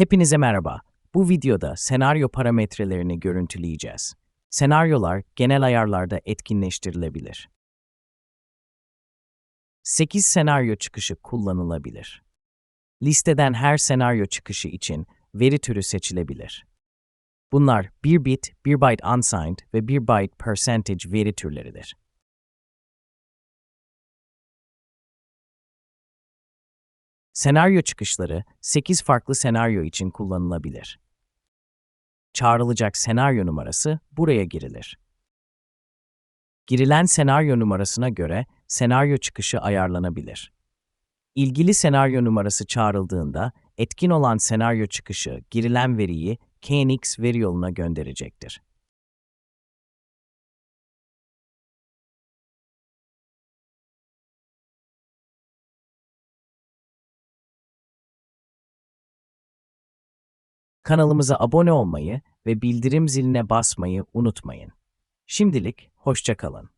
Hepinize merhaba. Bu videoda senaryo parametrelerini görüntüleyeceğiz. Senaryolar genel ayarlarda etkinleştirilebilir. 8 senaryo çıkışı kullanılabilir. Listeden her senaryo çıkışı için veri türü seçilebilir. Bunlar 1 bit, 1 byte unsigned ve 1 byte percentage veri türleridir. Senaryo çıkışları 8 farklı senaryo için kullanılabilir. Çağrılacak senaryo numarası buraya girilir. Girilen senaryo numarasına göre senaryo çıkışı ayarlanabilir. İlgili senaryo numarası çağrıldığında etkin olan senaryo çıkışı girilen veriyi KNX veri yoluna gönderecektir. Kanalımıza abone olmayı ve bildirim ziline basmayı unutmayın. Şimdilik hoşça kalın.